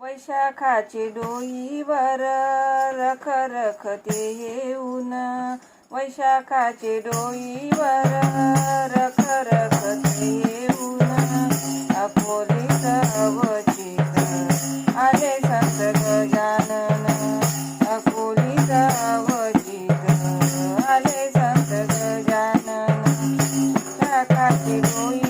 वैशाखाचे डोईवर रख रख ते येऊन. वैशाखाचे डोईवर रख रख ते येऊन. अकोलीत अवचित आले संत गजानन अकोलीत अवचित आले संत गजानन शाखाचे डोई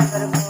Bárbaro.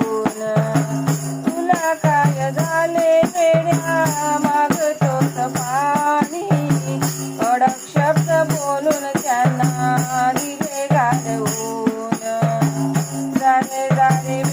Gracias.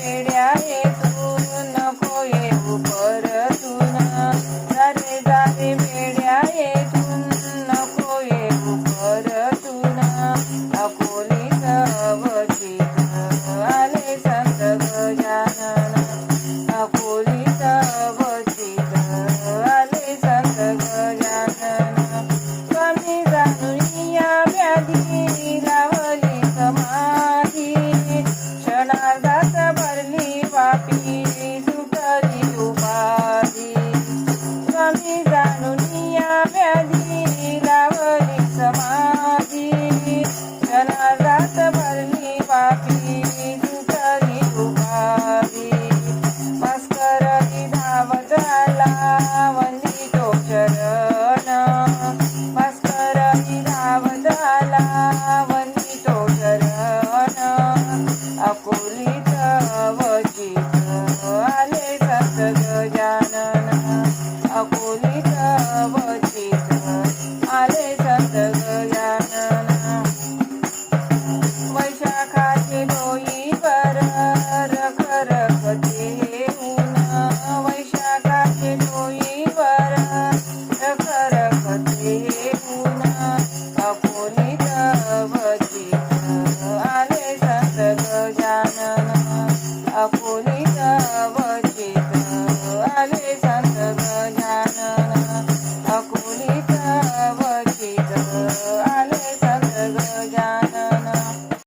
I love you.